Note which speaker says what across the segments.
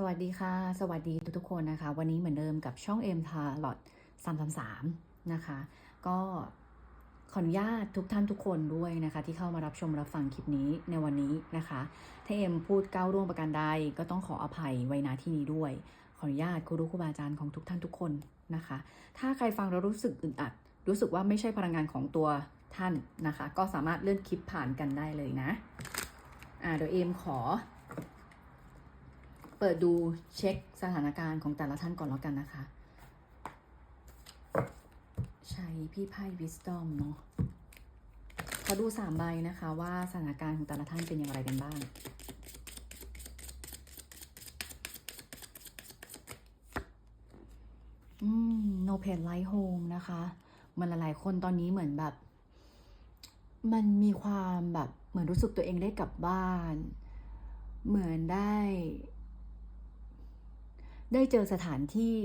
Speaker 1: สวัสดีค่ะ สวัสดีทุกๆคนนะคะ วันนี้เหมือนเดิมกับช่อง M t a r o t 333นะคะ ก็ขออนุญาตทุกท่านทุกคนด้วยนะคะ ที่เข้ามารับชมรับฟังคลิปนี้ในวันนี้นะคะ ถ้าเอ็มพูดก้าวร่วงประการใดก็ต้องขออภัยไว้ณที่นี้ด้วย ขออนุญาตครูรู้ครูบาอาจารย์ของทุกท่านทุกคนนะคะ ถ้าใครฟังแล้วรู้สึกอึดอัด รู้สึกว่าไม่ใช่พลังงานของตัวท่านนะคะ ก็สามารถเลื่อนคลิปผ่านกันได้เลยนะอ่าเดี๋ยวเอ็มขอ เปิดดูเช็คสถานการณ์ของแต่ละท่านก่อนแล้วกันนะคะ ใช้พี่ไพ่ wisdom เนาะขอดูสามใบนะคะว่าสถานการณ์ของแต่ละท่านเป็นอย่างไรกันบ้างอืม no pain light home นะคะมันหลายๆคนตอนนี้เหมือนแบบ มันมีความแบบเหมือนรู้สึกตัวเองได้กลับบ้าน เหมือนได้ ได้เจอสถานที่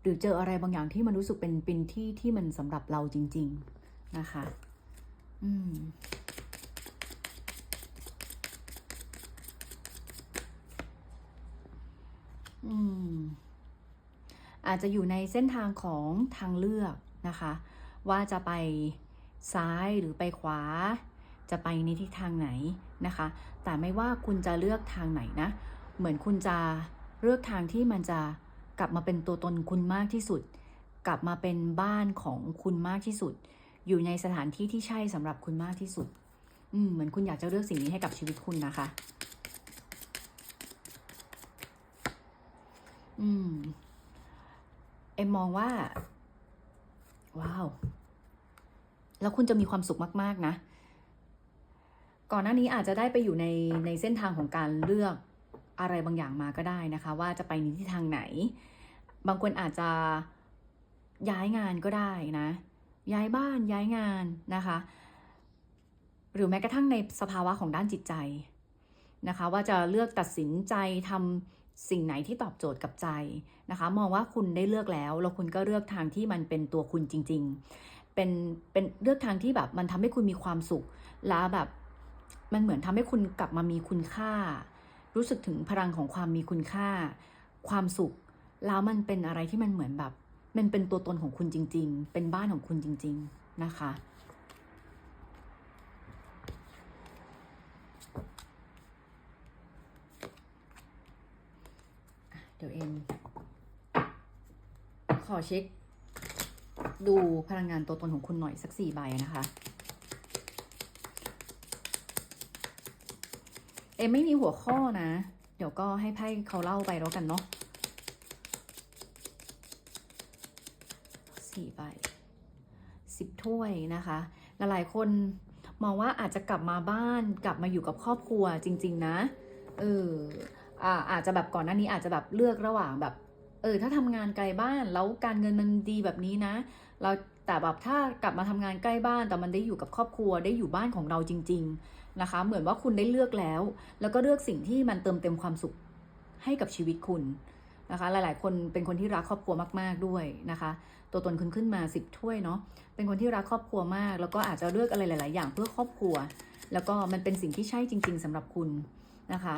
Speaker 1: หรือเจออะไรบางอย่างที่มันรู้สึกเป็นเป็นที่ที่มันสำหรับเราจริง ๆ นะคะ อืมอืมอาจจะอยู่ในเส้นทางของทางเลือกนะคะ ว่าจะไปซ้ายหรือไปขวา จะไปในทิศทางไหนนะคะ แต่ไม่ว่าคุณจะเลือกทางไหนนะ เหมือนคุณจะ เลือกทางที่มันจะกลับมาเป็นตัวตนคุณมากที่สุด กลับมาเป็นบ้านของคุณมากที่สุด อยู่ในสถานที่ที่ใช่สำหรับคุณมากที่สุด อืมเหมือนคุณอยากจะเลือกสิ่งนี้ให้กับชีวิตคุณนะคะ อืม เอ็มมองว่า ว้าว แล้วคุณจะมีความสุขมาก ๆ นะ ก่อนหน้านี้อาจจะได้ไปอยู่ในในเส้นทางของการเลือก อะไรบางอย่างมาก็ได้นะคะ ว่าจะไปในทิศทางไหน บางคนอาจจะย้ายงานก็ได้นะ ย้ายบ้านย้ายงานนะคะ หรือแม้กระทั่งในสภาวะของด้านจิตใจนะคะ ว่าจะเลือกตัดสินใจทำสิ่งไหนที่ตอบโจทย์กับใจนะคะ มองว่าคุณได้เลือกแล้ว แล้วคุณก็เลือกทางที่มันเป็นตัวคุณจริง ๆ เป็นเป็นเลือกทางที่แบบมันทำให้คุณมีความสุข แล้วแบบมันเหมือนทำให้คุณกลับมามีคุณค่า รู้สึกถึงพลังของความมีคุณค่า ความสุข แล้วมันเป็นอะไรที่มันเหมือนแบบ มันเป็นตัวตนของคุณจริง ๆ เป็นบ้านของคุณจริง ๆ นะคะเดี๋ยวเอ็มขอเช็ค ดูพลังงานตัวตนของคุณหน่อยสักสี่ใบนะคะ เอ็ มไม่มีหัวข้อนะ เดี๋ยวก็ให้ไพ่เขาเล่าไปแล้วกันเนาะสี่ใบสิบถ้วยนะคะหลายคนมองว่าอาจจะกลับมาบ้านกลับมาอยู่กับครอบครัวจริง ๆ นะเอออาอาจจะแบบก่อนหน้านี้อาจจะแบบเลือกระหว่างแบบ เออ ถ้าทำงานไกลบ้านแล้วการเงินมันดีแบบนี้นะ เราแต่แบบถ้ากลับมาทำงานใกล้บ้านแต่มันได้อยู่กับครอบครัวได้อยู่บ้านของเราจริง ๆ นะคะ เหมือนว่าคุณได้เลือกแล้ว แล้วก็เลือกสิ่งที่มันเติมเต็มความสุขให้กับชีวิตคุณนะคะ หลาย ๆ คนเป็นคนที่รักครอบครัวมาก ๆ ด้วยนะคะ ตัวตนคุณขึ้นมาสิบถ้วยเนาะ เป็นคนที่รักครอบครัวมาก แล้วก็อาจจะเลือกอะไรหลาย ๆ อย่างเพื่อครอบครัว แล้วก็มันเป็นสิ่งที่ใช่จริง ๆสำหรับคุณนะคะ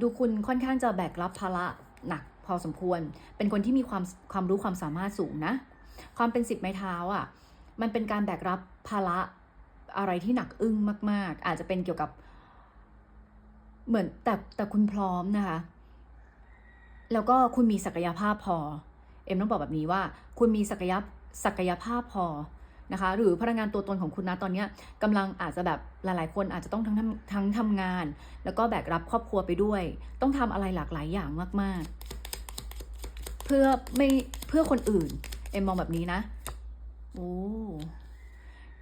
Speaker 1: ดูคุณค่อนข้างจะแบกรับภาระหนักพอสมควร เป็นคนที่มีความความรู้ความสามารถสูงนะ ความเป็นสิบไม้เท้าอะ มันเป็นการแบกรับภาระ อะไรที่หนักอึ้งมาก ๆ อาจจะเป็นเกี่ยวกับ เหมือนแต่แต่คุณพร้อมนะคะ แล้วก็คุณมีศักยภาพพอ เอ็มต้องบอกแบบนี้ว่า คุณมีศักยศักยภาพพอนะคะ หรือพลังงานตัวตนของคุณนะตอนนี้กำลังอาจจะแบบหลาย ๆ คนอาจจะต้องทั้งทั้งทำงาน แล้วก็แบกรับครอบครัวไปด้วย ต้องทำอะไรหลากหลายอย่างมาก ๆ เพื่อไม่เพื่อคนอื่น เอ็มมองแบบนี้นะ โอ้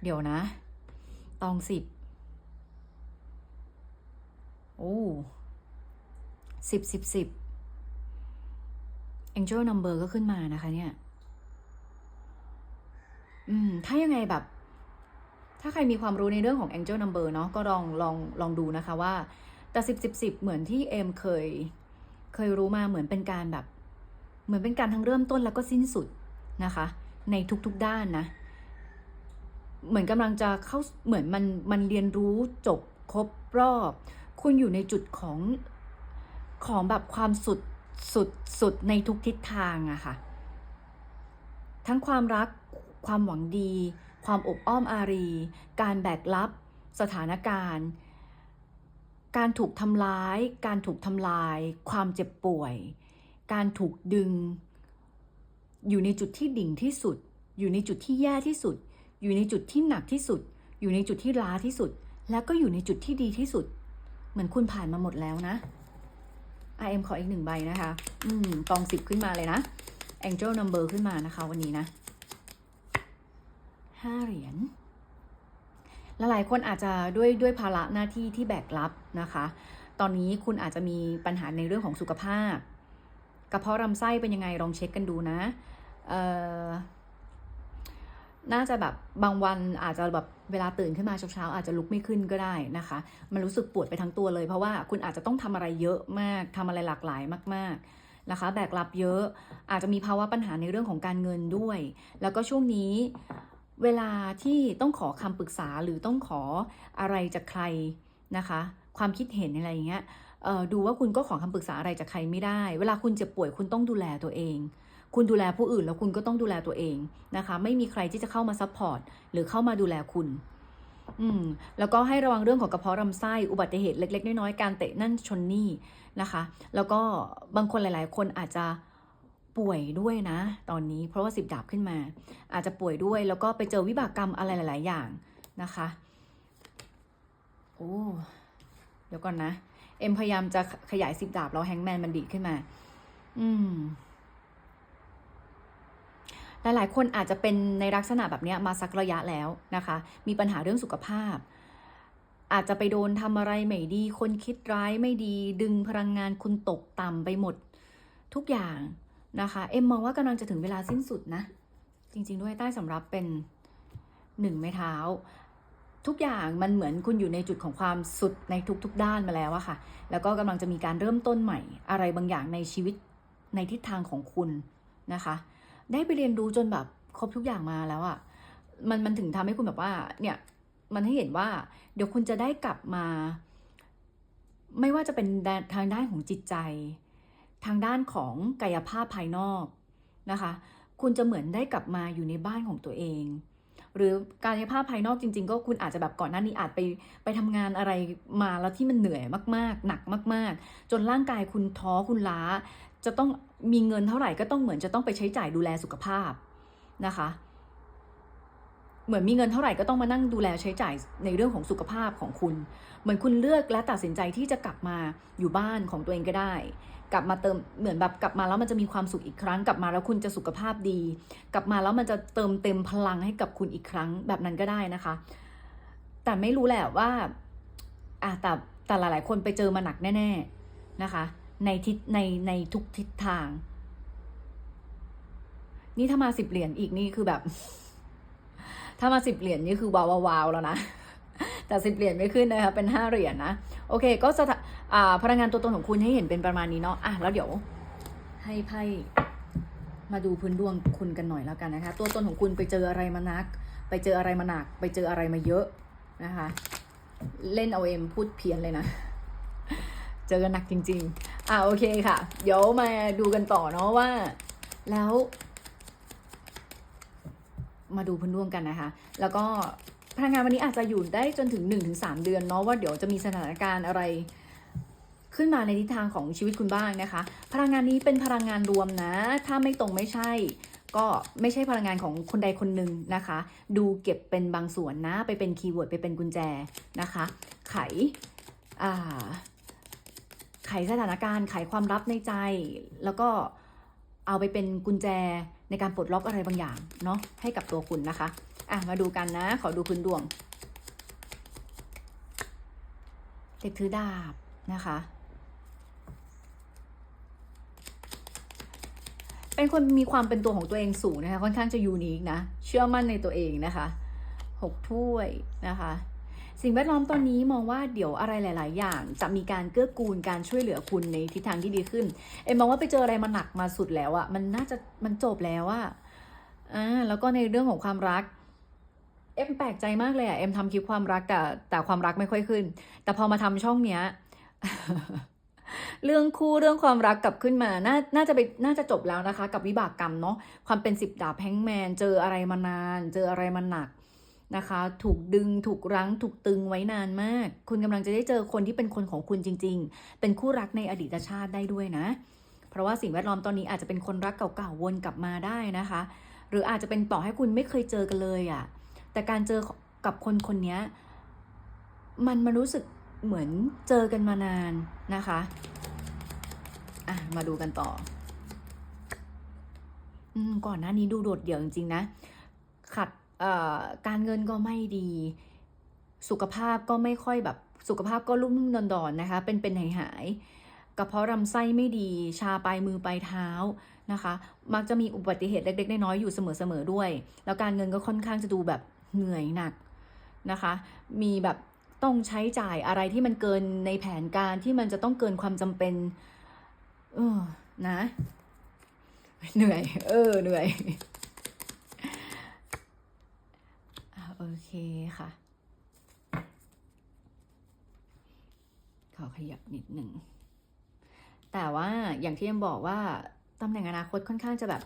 Speaker 1: เดี๋ยวนะ ตองสิบโอ้สิบสิบสิบ Angel Number ก็ขึ้นมานะคะเนี่ย อืม ถ้ายังไงแบบ ถ้าใครมีความรู้ในเรื่องของ Angel Number เนาะก็ลองลองลองดูนะคะว่า แต่สิบสิบสิบเหมือนที่เอ็มเคย เคยรู้มาเหมือนเป็นการแบบ เหมือนเป็นการทั้งเริ่มต้นแล้วก็สิ้นสุดนะคะ ในทุกๆด้านนะ เหมือนกำลังจะเข้าเหมือนมันมันเรียนรู้จบครบรอบ คุณอยู่ในจุดของของแบบความสุดสุดสุดในทุกทิศทางอะค่ะ ทั้งความรักความหวังดี ความอบอ้อมอารี การแบกรับ สถานการณ์ การถูกทำร้าย การถูกทำลาย ความเจ็บป่วย การถูกดึง อยู่ในจุดที่ดิ่งที่สุด อยู่ในจุดที่แย่ที่สุด อยู่ในจุดที่หนักที่สุด อยู่ในจุดที่ล้าที่สุด แล้วก็อยู่ในจุดที่ดีที่สุด เหมือนคุณผ่านมาหมดแล้วนะ IM ขออีกหนึ่งใบนะคะ อืมกองสิบขึ้นมาเลยนะ Angel Number ขึ้นมานะคะ วันนี้นะห้าเหรียญและหลายคนอาจจะด้วยด้วยภาระหน้าที่ที่แบกรับนะคะ ตอนนี้คุณอาจจะมีปัญหาในเรื่องของสุขภาพ กระเพาะลำไส้เป็นยังไงลองเช็คกันดูนะ เอ่อ น่าจะแบบบางวันอาจจะแบบเวลาตื่นขึ้นมาเช้าๆอาจจะลุกไม่ขึ้นก็ได้นะคะ มันรู้สึกปวดไปทั้งตัวเลย เพราะว่าคุณอาจจะต้องทำอะไรเยอะมากทำอะไรหลากหลายมาก ๆนะคะแบกรับเยอะอาจจะมีภาวะปัญหาในเรื่องของการเงินด้วย แล้วก็ช่วงนี้เวลาที่ต้องขอคำปรึกษาหรือต้องขออะไรจากใครนะคะ ความคิดเห็นอะไรอย่างเงี้ยดูว่าคุณก็ขอคำปรึกษาอะไรจากใครไม่ได้ เวลาคุณเจ็บป่วยคุณต้องดูแลตัวเอง คุณดูแลผู้อื่นแล้วคุณก็ต้องดูแลตัวเองนะคะ ไม่มีใครที่จะเข้ามาซัพพอร์ตหรือเข้ามาดูแลคุณอืมแล้วก็ให้ระวังเรื่องของกระเพาะลำไส้อุบัติเหตุเล็ก ๆ น้อยๆการเตะนั่นชนนี่นะคะ แล้วก็บางคนหลาย ๆ คนอาจจะป่วยด้วยนะ ตอนนี้เพราะว่าสิบดาบขึ้นมา อาจจะป่วยด้วย แล้วก็ไปเจอวิบากกรรมอะไรหลาย ๆ อย่างนะคะโอ้เดี๋ยวก่อนนะ เอ็มพยายามจะขยายสิบดาบแล้วแฮงแมนมันดีขึ้นมา อืม หลายๆ คนอาจจะเป็นในลักษณะแบบนี้มาสักระยะแล้วนะคะ มีปัญหาเรื่องสุขภาพ อาจจะไปโดนทำอะไรไม่ดี คนคิดร้ายไม่ดี ดึงพลังงานคุณตกต่ำไปหมด ทุกอย่างนะคะ เอ็มมองว่ากำลังจะถึงเวลาสิ้นสุดนะ จริง ๆ ด้วยใต้สำรับเป็นหนึ่งไม้เท้า ทุกอย่างมันเหมือนคุณอยู่ในจุดของความสุดในทุก ๆ ด้านมาแล้วอะค่ะ แล้วก็กำลังจะมีการเริ่มต้นใหม่ อะไรบางอย่างในชีวิตในทิศทางของคุณนะคะ ได้ไปเรียนรู้จนแบบครบทุกอย่างมาแล้วอะ่ะมันมันถึงทำให้คุณแบบว่า เนี่ย มันให้เห็นว่า เดี๋ยวคุณจะได้กลับมา ไม่ว่าจะเป็นทางด้านของจิตใจ ทางด้านของกายภาพภายนอกนะคะ คุณจะเหมือนได้กลับมาอยู่ในบ้านของตัวเอง หรือกายภาพภายนอกจริง ๆ ก็คุณอาจจะแบบก่อนหน้านี้อาจไปไปทำงานอะไรมาแล้วที่มันเหนื่อยมาก ๆ หนักมาก ๆ จนร่างกายคุณท้อคุณล้า จะต้องมีเงินเท่าไหร่ก็ต้องเหมือนจะต้องไปใช้จ่ายดูแลสุขภาพนะคะ เหมือนมีเงินเท่าไหร่ก็ต้องมานั่งดูแลใช้จ่ายในเรื่องของสุขภาพของคุณ เหมือนคุณเลือกและตัดสินใจที่จะกลับมาอยู่บ้านของตัวเองก็ได้ กลับมาเติมเหมือนแบบกลับมาแล้วมันจะมีความสุขอีกครั้ง กลับมาแล้วคุณจะสุขภาพดี กลับมาแล้วมันจะเติมเต็มพลังให้กับคุณอีกครั้งแบบนั้นก็ได้นะคะ แต่ไม่รู้แหละว่าอะแต่แต่หลาย ๆ คนไปเจอมาหนักแน่ ๆนะคะ ในทิศในในทุกทิศทาง นี่ถ้ามาสิบเหรียญอีกนี่คือแบบ ถ้ามาสิบเหรียญนี่คือวาวาวแล้วนะแต่สิบเหรียญไม่ขึ้นนะคะเป็นห้าเหรียญนะโอเค ก็สถาอ่าพลังงานตัวตนของคุณให้เห็นเป็นประมาณนี้เนาะอะแล้วเดี๋ยว ให้ไพ่มาดูพื้นดวงคุณกันหน่อยแล้วกันนะคะ ตัวตนของคุณไปเจออะไรมานัก ไปเจออะไรมาหนัก ไปเจออะไรมาเยอะนะคะ เล่นเอาเอ็มพูดเพี้ยนเลยนะ เจอกันหนักจริง ๆ อ่าโอเคค่ะ เดี๋ยวมาดูกันต่อเนาะว่า แล้ว มาดูพื้นดวงกันนะคะ แล้วก็พลังงานวันนี้อาจจะอยู่ได้จนถึง 1-3 เดือนเนาะว่าเดี๋ยวจะมีสถานการณ์อะไรขึ้นมาในทิศทางของชีวิตคุณบ้างนะคะ พลังงานนี้เป็นพลังงานรวมนะ ถ้าไม่ตรงไม่ใช่ ก็ไม่ใช่พลังงานของคนใดคนหนึ่งนะคะ ดูเก็บเป็นบางส่วนนะ ไปเป็นคีย์เวิร์ดไปเป็นกุญแจนะคะ ไขอ่า ไขสถานการณ์ไขความลับในใจ แล้วก็เอาไปเป็นกุญแจในการปลดล็อกอะไรบางอย่างเนาะให้กับตัวคุณนะคะ อะมาดูกันนะ ขอดูพื้นดวงเด็กถือดาบนะคะ เป็นคนมีความเป็นตัวของตัวเองสูงนะคะ ค่อนข้างจะยูนิคนะ เชื่อมั่นในตัวเองนะคะหกถ้วยนะคะ สิ่งแวดล้อมตอนนี้มองว่าเดี๋ยวอะไรหลาย ๆ อย่าง จะมีการเกื้อกูลการช่วยเหลือคุณในทิศทางที่ดีขึ้น เอ็มมองว่าไปเจออะไรมาหนักมาสุดแล้วอะมันน่าจะมันจบแล้วอะอ่าแล้วก็ในเรื่องของความรักเอ็มแปลกใจมากเลยอะเอ็มทำคลิปความรักแต่แต่ความรักไม่ค่อยขึ้น แต่พอมาทำช่องเนี้ยเรื่องคู่เรื่องความรักกลับขึ้นมา น่าน่าจะไปน่าจะจบแล้วนะคะ กับวิบากกรรมเนาะความเป็นสิบดาบแฮงก์แมน เจออะไรมานาน เจออะไรมาหนัก นะคะ ถูกดึง ถูกรั้ง ถูกตึงไว้นานมาก คุณกำลังจะได้เจอคนที่เป็นคนของคุณจริง ๆ เป็นคู่รักในอดีตชาติได้ด้วยนะ เพราะว่าสิ่งแวดล้อมตอนนี้อาจจะเป็นคนรักเก่าๆวนกลับมาได้นะคะ หรืออาจจะเป็นต่อให้คุณไม่เคยเจอกันเลยอะ่ะ แต่การเจอกับคนคนนี้มันมันรู้สึกเหมือนเจอกันมานานนะคะ อะ มาดูกันต่อ อืม ก่อนหน้านี้ดูโดดเดี่ยวจริงๆนะ ขัด การเงินก็ไม่ดี สุขภาพก็ไม่ค่อยแบบสุขภาพก็รุ่มรุ่มดอนดอนนะคะ เป็นเป็นหายหายกระเพาะลำไส้ไม่ดี ชาปลายมือปลายเท้านะคะ มักจะมีอุบัติเหตุเล็กๆน้อยๆอยู่เสมอๆด้วย แล้วการเงินก็ค่อนข้างจะดูแบบเหนื่อยหนักนะคะ มีแบบต้องใช้จ่ายอะไรที่มันเกินในแผนการที่มันจะต้องเกินความจำเป็น เออนะ เหนื่อย เออ เหนื่อยอะ โอเคค่ะ ขอขยับนิดหนึ่ง แต่ว่าอย่างที่เอ็มบอกว่าตำแหน่งอนาคตค่อนข้างจะแบบ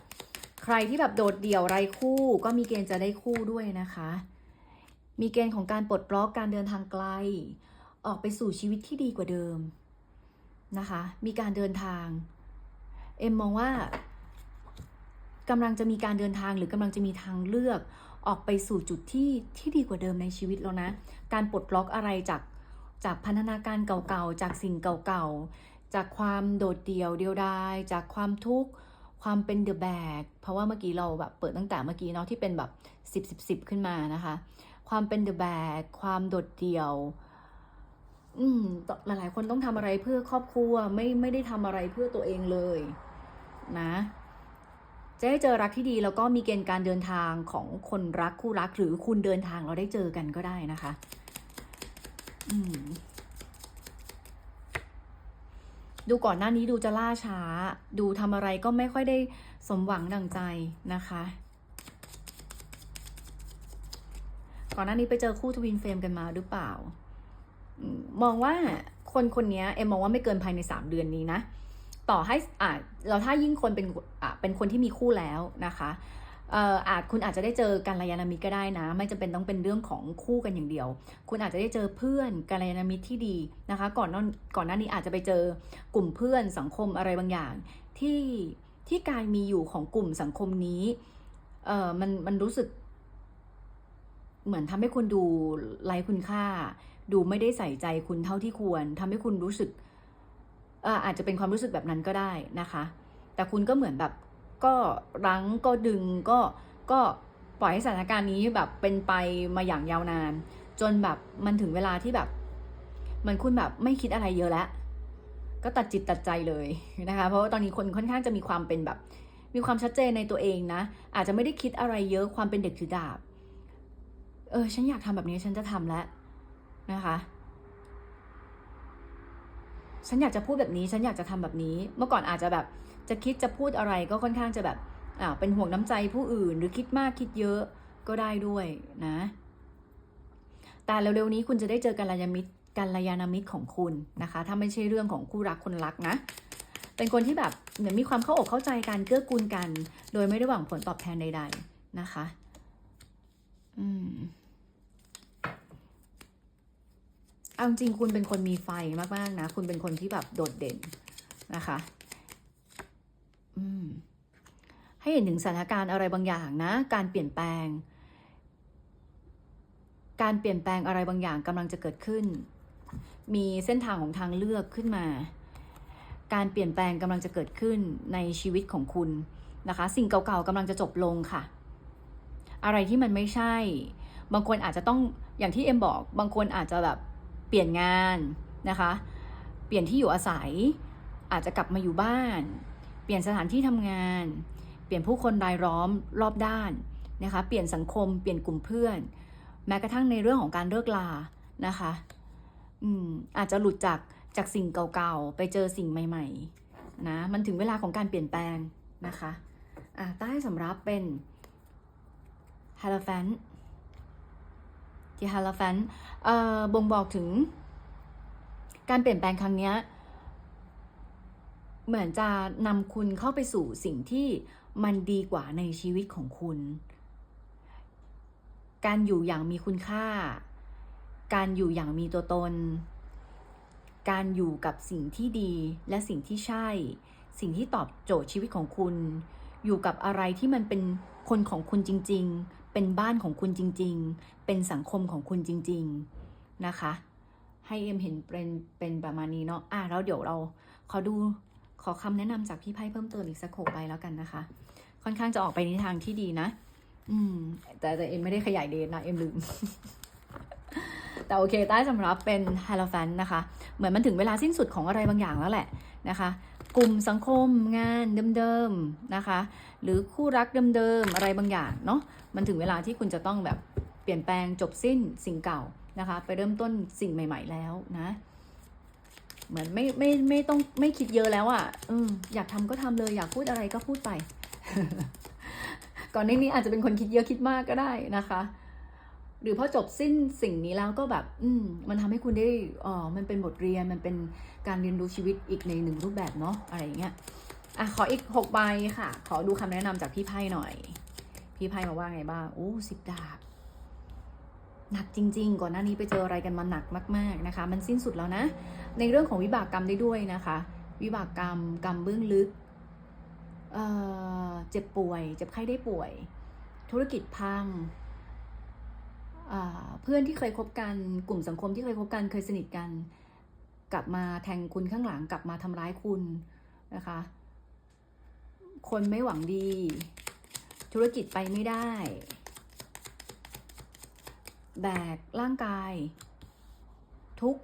Speaker 1: ใครที่แบบโดดเดี่ยวไร้คู่ ก็มีเกณฑ์จะได้คู่ด้วยนะคะ มีเกณฑ์ของการปลดล็อกการเดินทางไกล ออกไปสู่ชีวิตที่ดีกว่าเดิมนะคะ มีการเดินทาง เอ็มมองว่ากำลังจะมีการเดินทางหรือกำลังจะมีทางเลือก ออกไปสู่จุดที่ที่ดีกว่าเดิมในชีวิตแล้วนะ การปลดล็อกอะไรจากจากพันธนาการเก่าๆ จากสิ่งเก่าๆ จากความโดดเดี่ยวเดียวดาย จากความทุกข์ ความเป็นเดอะแบก เพราะว่าเมื่อกี้เราแบบเปิดตั้งแต่เมื่อกี้เนาะที่เป็นแบบ10 10 10 ขึ้นมานะคะ ความเป็นเดอะแบก ความโดดเดี่ยว อืมหลายๆ คนต้องทำอะไรเพื่อครอบครัว ไม่ไม่ได้ทำอะไรเพื่อตัวเองเลย นะ จะได้เจอรักที่ดีแล้วก็มีเกณฑ์การเดินทางของคนรักคู่รักหรือคุณเดินทางเราได้เจอกันก็ได้นะคะอืมดูก่อนหน้านี้ดูจะล่าช้า ดูทำอะไรก็ไม่ค่อยได้สมหวังดังใจนะคะ ก่อนหน้านี้ไปเจอคู่ทวินเฟรมกันมาหรือเปล่ามมองว่าคนคนนี้เอ็มมองว่าไม่เกินภายในสามเดือนนี้นะ ต่อให้อ่าเราถ้ายิ่งคนเป็นอ่าเป็นคนที่มีคู่แล้วนะคะเอ่ออาจคุณอาจจะได้เจอการยานมิตรก็ได้นะ ไม่จำเป็นต้องเป็นเรื่องของคู่กันอย่างเดียว คุณอาจจะได้เจอเพื่อนการยานมิตรที่ดีนะคะ ก่อนนอนก่อนหน้านี้อาจจะไปเจอกลุ่มเพื่อนสังคมอะไรบางอย่าง ที่ที่การมีอยู่ของกลุ่มสังคมนี้เอ่อมันมันรู้สึก เหมือนทำให้คุณดูไร้คุณค่า ดูไม่ได้ใส่ใจคุณเท่าที่ควรทำให้คุณรู้สึก อาจจะเป็นความรู้สึกแบบนั้นก็ได้นะคะ แต่คุณก็เหมือนแบบก็รั้งก็ดึงก็ก็ปล่อยให้สถานการณ์นี้แบบเป็นไปมาอย่างยาวนาน จนแบบมันถึงเวลาที่แบบ มันคุณแบบไม่คิดอะไรเยอะแล้วก็ตัดจิตตัดใจเลยนะคะ เพราะว่าตอนนี้คนค่อนข้างจะมีความเป็นแบบ มีความชัดเจนในตัวเองนะ อาจจะไม่ได้คิดอะไรเยอะความเป็นเด็กถือดาบ เออ ฉันอยากทำแบบนี้ฉันจะทำแล้วนะคะ ฉันอยากจะพูดแบบนี้ ฉันอยากจะทำแบบนี้ เมื่อก่อนอาจจะแบบจะคิดจะพูดอะไรก็ค่อนข้างจะแบบอ่าเป็นห่วงน้ำใจผู้อื่น หรือคิดมากคิดเยอะก็ได้ด้วยนะ แต่เร็วๆนี้คุณจะได้เจอกัลยามิตรกัลยาณมิตรของคุณนะคะ ถ้าไม่ใช่เรื่องของคู่รักคนรักนะ เป็นคนที่แบบเหมือนมีความเข้าอกเข้าใจกันเกื้อกูลกัน โดยไม่ได้หวังผลตอบแทนใด ๆ นะคะ อืม เอาจริงคุณเป็นคนมีไฟมากๆนะ คุณเป็นคนที่แบบโดดเด่นนะคะอืมให้เห็นถึงสถานการณ์อะไรบางอย่างนะ การเปลี่ยนแปลง การเปลี่ยนแปลงอะไรบางอย่างกำลังจะเกิดขึ้น มีเส้นทางของทางเลือกขึ้นมา การเปลี่ยนแปลงกำลังจะเกิดขึ้นในชีวิตของคุณนะคะ สิ่งเก่าๆกำลังจะจบลงค่ะ อะไรที่มันไม่ใช่ บางคนอาจจะต้องอย่างที่เอ็มบอก บางคนอาจจะแบบ เปลี่ยนงานนะคะ เปลี่ยนที่อยู่อาศัย อาจจะกลับมาอยู่บ้าน เปลี่ยนสถานที่ทำงาน เปลี่ยนผู้คนรายล้อมรอบด้านนะคะ เปลี่ยนสังคม เปลี่ยนกลุ่มเพื่อน แม้กระทั่งในเรื่องของการเลิกลานะคะอืมอาจจะหลุดจากจากสิ่งเก่าๆ ไปเจอสิ่งใหม่ๆ นะ มันถึงเวลาของการเปลี่ยนแปลงนะคะ อะใต้สำรับเป็นฮา l ล p ฟน ที่ฮา l ล p ฟนบ่งบอกถึง การเปลี่ยนแปลงครั้งนี้เหมือนจะนำคุณเข้าไปสู่สิ่งที่มันดีกว่าในชีวิตของคุณ การอยู่อย่างมีคุณค่า การอยู่อย่างมีตัวตน การอยู่กับสิ่งที่ดีและสิ่งที่ใช่ สิ่งที่ตอบโจทย์ชีวิตของคุณ อยู่กับอะไรที่มันเป็นคนของคุณจริง ๆ เป็นบ้านของคุณจริง ๆ เป็นสังคมของคุณจริง ๆ นะคะ ให้เอ็มเห็นเป็นเป็นประมาณนี้เนาะ อะแล้วเดี๋ยวเราขอดูขอคำแนะนำจากพี่ไพ่เพิ่มเติมอีกสักโขไปแล้วกันนะคะ ค่อนข้างจะออกไปในทางที่ดีนะ อืม แต่แต่เอ็มไม่ได้ขยายเดทนะ เอ็มลืม แต่โอเค ใต้สำรับเป็นฮาโลแฟนนะคะ เหมือนมันถึงเวลาสิ้นสุดของอะไรบางอย่างแล้วแหละนะคะ กลุ่มสังคมงานเดิมๆนะคะ หรือคู่รักเดิมๆอะไรบางอย่างเนาะมันถึงเวลาที่คุณจะต้องแบบเปลี่ยนแปลงจบสิ้นสิ่งเก่านะคะ ไปเริ่มต้นสิ่งใหม่ ๆ แล้วนะเหมือนไม่ไม่ไม่ต้องไม่คิดเยอะแล้วอะ่ะเอออยากทำก็ทำเลยอยากพูดอะไรก็พูดไป ก่อนหน้านี้อาจจะเป็นคนคิดเยอะคิดมากก็ได้นะคะ หรือพอจบสิ้นสิ่งนี้แล้วก็แบบ อืมมันทำให้คุณได้อ๋อมันเป็นบทเรียนมันเป็นการเรียนรู้ชีวิตอีกในหนึ่งรูปแบบเนาะอะไรอย่างเงี้ยอะขออีกหกใบค่ะ ขอดูคำแนะนำจากพี่ไพ่หน่อย พี่ไพ่มาว่าไงบ้างโอ้สิบดาบหนักจริง ๆ ก่อนหน้านี้ไปเจออะไรกันมาหนักมาก ๆนะคะ มันสิ้นสุดแล้วนะ ในเรื่องของวิบากกรรมได้ด้วยนะคะ วิบากกรรมกรรมเบื้องลึกเเจ็บป่วย เจ็บไข้ได้ป่วย ธุรกิจพัง เพื่อนที่เคยคบกันกลุ่มสังคมที่เคยคบกันเคยสนิทกัน กลับมาแทงคุณข้างหลังกลับมาทำร้ายคุณนะคะ คนไม่หวังดี ธุรกิจไปไม่ได้ แบกร่างกาย ทุก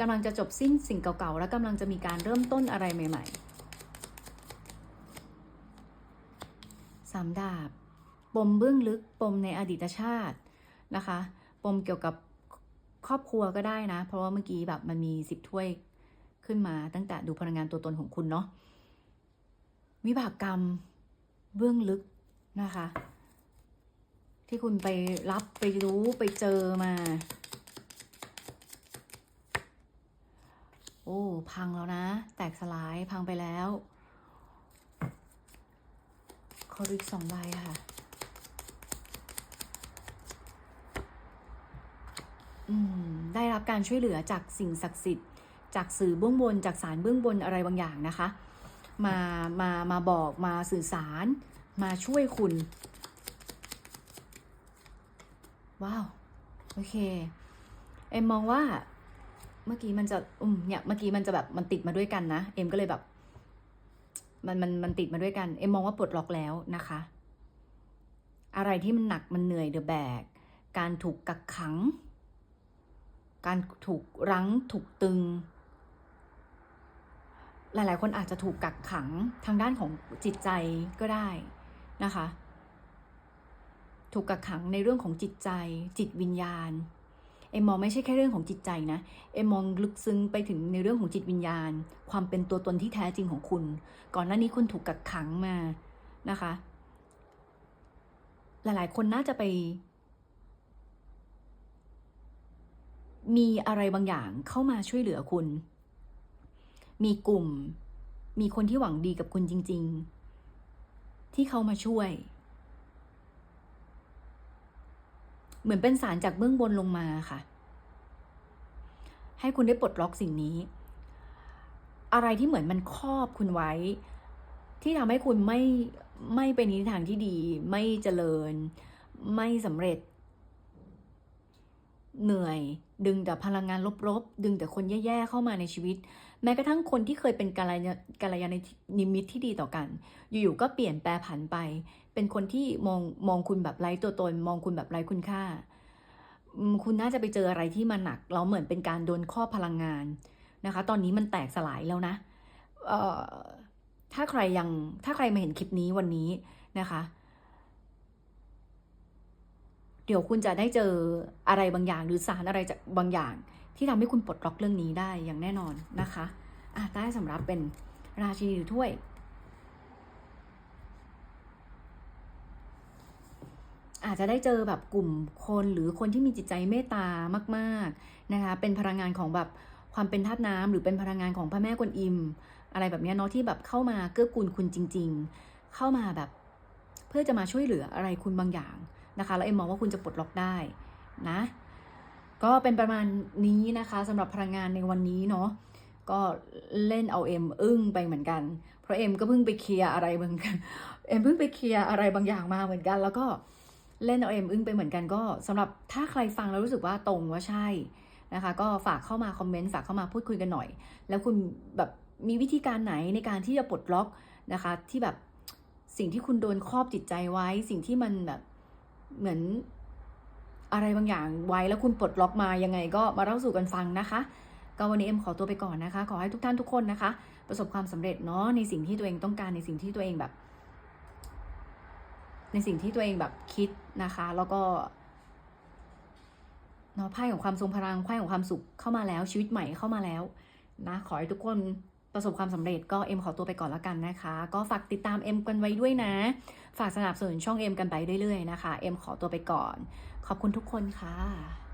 Speaker 1: กำลังจะจบสิ้นสิ่งเก่าๆ และกำลังจะมีการเริ่มต้นอะไรใหม่ ๆ สามดาบ ปมเบื้องลึก ปมในอดีตชาติ นะคะ ปมเกี่ยวกับครอบครัวก็ได้นะ เพราะว่าเมื่อกี้แบบมันมีสิบถ้วยขึ้นมาตั้งแต่ดูพลังงานตัวตนของคุณเนาะวิบากกรรมเบื้องลึกนะคะ ที่คุณไปรับไปรู้ไปเจอมา โอ้พังแล้วนะ แตกสลายพังไปแล้วขอดูอีกสองใบค่ะ อืม ได้รับการช่วยเหลือจากสิ่งศักดิ์สิทธิ์ จากสื่อเบื้องบน จากสารเบื้องบนอะไรบางอย่างนะคะ มามามาบอกมาสื่อสาร มาช่วยคุณ ว้าว โอเค เอ็มมองว่าเมื่อกี้มันจะอืมเนี่ยเมื่อกี้มันจะแบบมันติดมาด้วยกันนะ เอ็มก็เลยแบบ มันมันมันติดมาด้วยกัน เอ็มมองว่าปลดล็อกแล้วนะคะ อะไรที่มันหนักมันเหนื่อยเดอะแบกการถูกกักขัง การถูกรั้งถูกตึง หลาย ๆ คนอาจจะถูกกักขังทางด้านของจิตใจก็ได้นะคะ ถูกกักขังในเรื่องของจิตใจ จิตวิญญาณ เอ็มมองไม่ใช่แค่เรื่องของจิตใจนะ เอ็มมองลึกซึ้งไปถึงในเรื่องของจิตวิญญาณ ความเป็นตัวตนที่แท้จริงของคุณ ก่อนหน้านี้คุณถูกกักขังมานะคะ หลาย ๆ คนน่าจะไป มีอะไรบางอย่างเข้ามาช่วยเหลือคุณ มีกลุ่ม มีคนที่หวังดีกับคุณจริง ๆ ที่เขามาช่วย เหมือนเป็นสารจากเบื้องบนลงมาค่ะ ให้คุณได้ปลดล็อกสิ่งนี้ อะไรที่เหมือนมันครอบคุณไว้ ที่ทำให้คุณไม่ไม่ไปในทิศทางที่ดี ไม่เจริญ ไม่สำเร็จ เหนื่อย ดึงแต่พลังงานลบๆ ดึงแต่คนแย่ๆเข้ามาในชีวิต แม้กระทั่งคนที่เคยเป็นกาลยากาลยานนิมิตที่ดีต่อกัน อยู่ๆก็เปลี่ยนแปลผันไป เป็นคนที่มองมองคุณแบบไร้ตัวตน มองคุณแบบไร้คุณค่า คุณน่าจะไปเจออะไรที่มันหนักแล้วเหมือนเป็นการโดนครอพลังงานนะคะ ตอนนี้มันแตกสลายแล้วนะเอ่อถ้าใครยังถ้าใครมาเห็นคลิปนี้วันนี้นะคะ เดี๋ยวคุณจะได้เจออะไรบางอย่าง หรือสารอะไรจากบางอย่าง ที่ทำให้คุณปลดล็อกเรื่องนี้ได้อย่างแน่นอนนะคะอะใต้สำรับเป็นราชินีถือถ้วย อาจจะได้เจอแบบกลุ่มคนหรือคนที่มีจิตใจเมตตามากๆนะคะเป็นพลังงานของแบบความเป็นธาตุน้ำหรือเป็นพลังงานของพระแม่กวนอิม อะไรแบบนี้เนาะที่แบบเข้ามาเกื้อกูลคุณจริง ๆ เข้ามาแบบเพื่อจะมาช่วยเหลืออะไรคุณบางอย่าง นะคะ แล้วเอ็มมองว่าคุณจะปลดล็อกได้นะ ก็เป็นประมาณนี้นะคะสำหรับพลังงานในวันนี้เนาะก็เล่นเอาเอ็มอึ้งไปเหมือนกัน เพราะเอ็มก็เพิ่งไปเคลียร์อะไรเหมือนกันเอ็มเพิ่งไปเคลียร์อะไรบางอย่างมาเหมือนกัน แล้วก็เล่นเอาเอ็มอึ้งไปเหมือนกันก็สำหรับถ้าใครฟังแล้วรู้สึกว่าตรงว่าใช่นะคะ ก็ฝากเข้ามาคอมเมนต์ฝากเข้ามาพูดคุยกันหน่อย แล้วคุณแบบมีวิธีการไหนในการที่จะปลดล็อกนะคะ ที่แบบสิ่งที่คุณโดนครอบจิตใจไว้ สิ่งที่มันแบบ เหมือนอะไรบางอย่างไว้แล้วคุณปลดล็อกมายังไงก็มาเล่าสู่กันฟังนะคะ ก็วันนี้เอ็มขอตัวไปก่อนนะคะ ขอให้ทุกท่านทุกคนนะคะ ประสบความสำเร็จเนาะในสิ่งที่ตัวเองต้องการในสิ่งที่ตัวเองแบบ ในสิ่งที่ตัวเองแบบคิดนะคะ แล้วก็เนาะไพ่ของความทรงพลังไพ่ของความสุขเข้ามาแล้วชีวิตใหม่เข้ามาแล้วนะขอให้ทุกคนประสบความสำเร็จก็เอ็มขอตัวไปก่อนแล้วกันนะคะ ก็ฝากติดตามเอ็มกันไว้ด้วยนะ ฝากสนับสนุนช่องเอ็มกันไปเรื่อยๆนะคะเอ็มขอตัวไปก่อน ขอบคุณทุกคนค่ะ